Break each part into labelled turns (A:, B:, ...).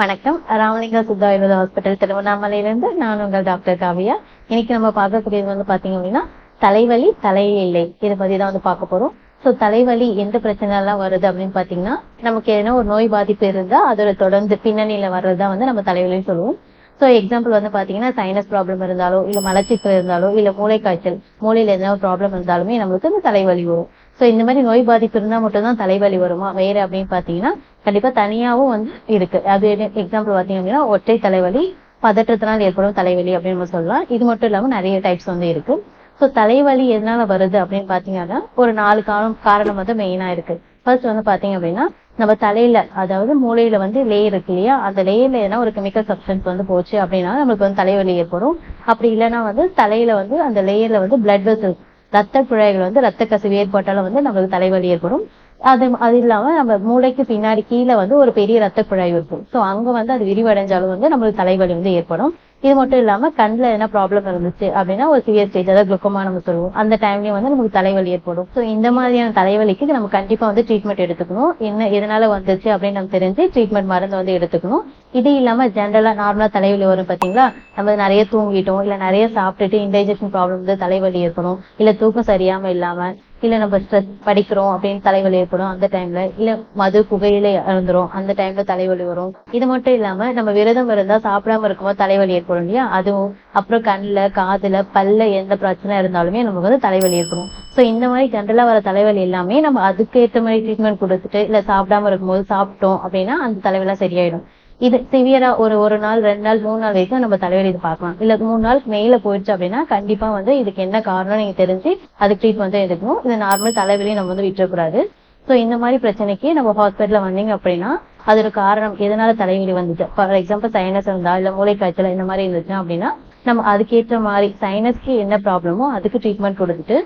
A: வணக்கம். ராமலிங்கா சித்தா ஆயுர்வேத ஹாஸ்பிட்டல் திருவண்ணாமலையிலிருந்து நான் உங்கள் டாக்டர் காவியா. இன்னைக்கு நம்ம பார்க்கக்கூடியது வந்து பாத்தீங்க அப்படின்னா தலைவலி தலையில்லை. இதை பத்தி தான் வந்து பார்க்க போறோம். ஸோ தலைவலி எந்த பிரச்சனை எல்லாம் வருது அப்படின்னு பாத்தீங்கன்னா நமக்கு எதனா ஒரு நோய் பாதிப்பு இருந்தா அதோட தொடர்ந்து பின்னணியில வர்றதுதான் வந்து நம்ம தலைவலின்னு சொல்லுவோம். ஸோ எக்ஸாம்பிள் வந்து பாத்தீங்கன்னா சைனஸ் ப்ராப்ளம் இருந்தாலோ இல்ல மலச்சிக்கல் இருந்தாலோ இல்ல மூளை காய்ச்சல் மூளையில எதனா ஒரு ப்ராப்ளம் இருந்தாலுமே நம்மளுக்கு இந்த தலைவலி வரும். ஸோ இந்த மாதிரி நோய் பாதிப்பு இருந்தா மட்டும்தான் தலைவலி வருமா? வேற அப்படின்னு பாத்தீங்கன்னா கண்டிப்பா தனியாவும் வந்து இருக்கு. அது எக்ஸாம்பிள் பாத்தீங்க அப்படின்னா ஒற்றை தலைவலி பதற்றத்தினால் ஏற்படும் தலைவலி அப்படின்னு நம்ம சொல்லலாம். இது மட்டும் இல்லாம நிறைய டைப்ஸ் வந்து இருக்கு. ஸோ தலைவலி எதனால வருது அப்படின்னு பாத்தீங்கன்னா ஒரு நாலு காரணம் காரணம் வந்து மெயினா இருக்கு. ஃபர்ஸ்ட் வந்து பாத்தீங்க அப்படின்னா நம்ம தலையில அதாவது மூளையில வந்து லேயர் இருக்கு இல்லையா? அந்த லேயர்ல எதனா ஒரு கெமிக்கல் சப்ஸ்டன்ஸ் வந்து போச்சு அப்படின்னா நம்மளுக்கு வந்து தலைவலி ஏற்படும். அப்படி இல்லைன்னா வந்து தலையில வந்து அந்த லேயர்ல வந்து பிளட் வெசல்ஸ் ரத்த குழாய்கள் வந்து ரத்த கசிவு ஏற்பட்டாலும் வந்து நம்மளுக்கு தலைவலி ஏற்படும். அது அது இல்லாம நம்ம மூளைக்கு பின்னாடி கீழே வந்து ஒரு பெரிய ரத்த குழாய் இருக்கும். ஸோ அங்க வந்து அது விரிவடைஞ்சாலும் வந்து நம்மளுக்கு தலைவலி வந்து ஏற்படும். இது மட்டும் இல்லாம கண்ணுல என்ன ப்ராப்ளம் இருந்துச்சு அப்படின்னா ஒரு சிவியர் ஸ்டேஜ் அதாவது குளுக்கமா நம்ம சொல்லுவோம். அந்த டைம்லயும் வந்து நமக்கு தலைவலி ஏற்படும். ஸோ இந்த மாதிரியான தலைவலிக்கு நம்ம கண்டிப்பா வந்து ட்ரீட்மெண்ட் எடுத்துக்கணும். என்ன எதனால வந்துச்சு அப்படின்னு நம்ம தெரிஞ்சு ட்ரீட்மெண்ட் மருந்து வந்து எடுத்துக்கணும். இது இல்லாம ஜென்ரலா நார்மலா தலைவலி வரும் பாத்தீங்களா? நம்ம நிறைய தூங்கிட்டோம் இல்ல நிறைய சாப்பிட்டுட்டு இன்டைஜஷன் ப்ராப்ளம் வந்து தலைவலி ஏற்படும் இல்ல தூக்கம் சரியாம இல்லாம இல்ல நம்ம ஸ்ட்ரெஸ் படிக்கிறோம் அப்படின்னு தலைவலி ஏற்படும் அந்த டைம்ல இல்ல மது புகையில இறந்துரும் அந்த டைம்ல தலைவலி வரும். இது மட்டும் இல்லாம நம்ம விரதம் இருந்தா சாப்பிடாம இருக்கும்போது தலைவலி ஏற்படும் இல்லையா? அதுவும் அப்புறம் கண்ணுல காதுல பல்ல எந்த பிரச்சனை இருந்தாலுமே நமக்கு வந்து தலைவலி ஏற்படும். சோ இந்த மாதிரி ஜென்ரலா வர தலைவலி எல்லாமே நம்ம அதுக்கு ஏத்த மாதிரி ட்ரீட்மெண்ட் கொடுத்துட்டு இல்ல சாப்பிடாம இருக்கும்போது சாப்பிட்டோம் அப்படின்னா அந்த தலைவலாம் சரியாயிடும். இது சிவியரா ஒரு ஒரு நாள் ரெண்டு நாள் மூணு நாள் வரைக்கும் நம்ம தலைவலி இது பார்க்கலாம். இல்ல மூணு நாளுக்கு மேல போயிடுச்சு அப்படின்னா கண்டிப்பா வந்து இதுக்கு என்ன காரணம் நீங்க தெரிஞ்சு அதுக்கு ட்ரீட்மெண்ட் எடுக்கணும். இது நார்மல் தலைவலி நம்ம வந்து விட்டுறக்கூடாது. ஸோ இந்த மாதிரி பிரச்சனைக்கு நம்ம ஹாஸ்பிட்டல்ல வந்தீங்க அப்படின்னா அதோட காரணம் எதனால தலைவலி வந்துச்சு? ஃபார் எக்ஸாம்பிள் சைனஸ் இருந்தா இல்ல மூளை காய்ச்சல் இந்த மாதிரி இருந்துச்சு அப்படின்னா நம்ம அதுக்கேற்ற மாதிரி சைனஸ்க்கு என்ன ப்ராப்ளமோ அதுக்கு ட்ரீட்மெண்ட் கொடுத்துட்டு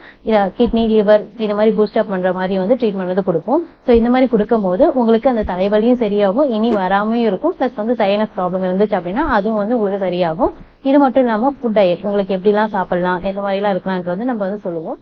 A: கிட்னி லிவர் இந்த மாதிரி பூஸ்ட் அப் பண்ற மாதிரி வந்து ட்ரீட்மெண்ட் வந்து கொடுப்போம். ஸோ இந்த மாதிரி கொடுக்கும் போது உங்களுக்கு அந்த தலைவலியும் சரியாகும் இனி வராமையும் இருக்கும் ப்ளஸ் வந்து சைனஸ் ப்ராப்ளம் இருந்துச்சு அப்படின்னா அதுவும் வந்து உங்களுக்கு சரியாகும். இது மட்டும் இல்லாம ஃபுட் டயட் உங்களுக்கு எப்படிலாம் சாப்பிடலாம் எந்த மாதிரிலாம் இருக்கலாம்ன்றது வந்து நம்ம வந்து சொல்லுவோம்.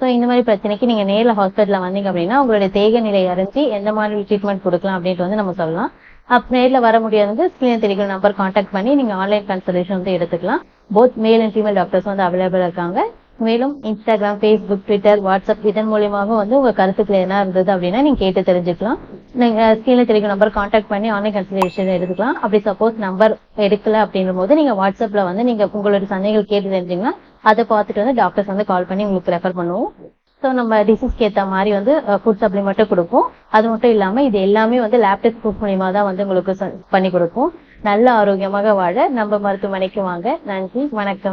A: ஸோ இந்த மாதிரி பிரச்சனைக்கு நீங்க நேர்ல ஹாஸ்பிட்டல்ல வந்தீங்க அப்படின்னா உங்களுடைய தேக நிலை அறிஞ்சு எந்த மாதிரி ட்ரீட்மெண்ட் கொடுக்கலாம் அப்படின்ட்டு வந்து நம்ம சொல்லலாம். அப் நேரில் வர முடியாது ஸ்கிரீன் தெரிவிக்கிற நம்பர் காண்டாக்ட் பண்ணி நீங்கள் ஆன்லைன் கன்சல்டேஷன் வந்து எடுத்துக்கலாம். Both male and female doctors வந்து அவைலபிள் இருக்காங்க. மேலும் இன்ஸ்டாகிராம் ஃபேஸ்புக் ட்விட்டர் வாட்ஸ்அப் இதன் மூலியமாக வந்து உங்க கருத்துக்கள் என்ன இருந்தது அப்படின்னா நீங்க கேட்டு தெரிஞ்சுக்கலாம். நீங்க ஸ்கிரீன்ல தெரிவிக்கிற நம்பர் கான்டாக்ட் பண்ணி ஆன்லைன் கன்சல்டேஷன் எடுத்துக்கலாம். அப்படி சப்போஸ் நம்பர் எடுக்கல அப்படின்னும் போது நீங்க வாட்ஸ்அப்ல வந்து நீங்க உங்களோட சந்தேகங்கள் கேட்டு தெரிஞ்சுங்கன்னா அதை பார்த்துட்டு வந்து டாக்டர்ஸ் வந்து கால் பண்ணி உங்களுக்கு ரெஃபர் பண்ணுவோம். ஸோ நம்ம டிசீஸ்க்கு ஏற்ற மாதிரி வந்து ஃபுட் சப்ளிமெண்ட்டும் கொடுப்போம். அது மட்டும் இல்லாம இது எல்லாமே வந்து லேப்டாப் ப்ரூஃப் மூலியமா தான் வந்து உங்களுக்கு பண்ணி கொடுப்போம். நல்ல ஆரோக்கியமாக வாழ நம்ம மருத்துவமனைக்கு வாங்க. நன்றி வணக்கம்.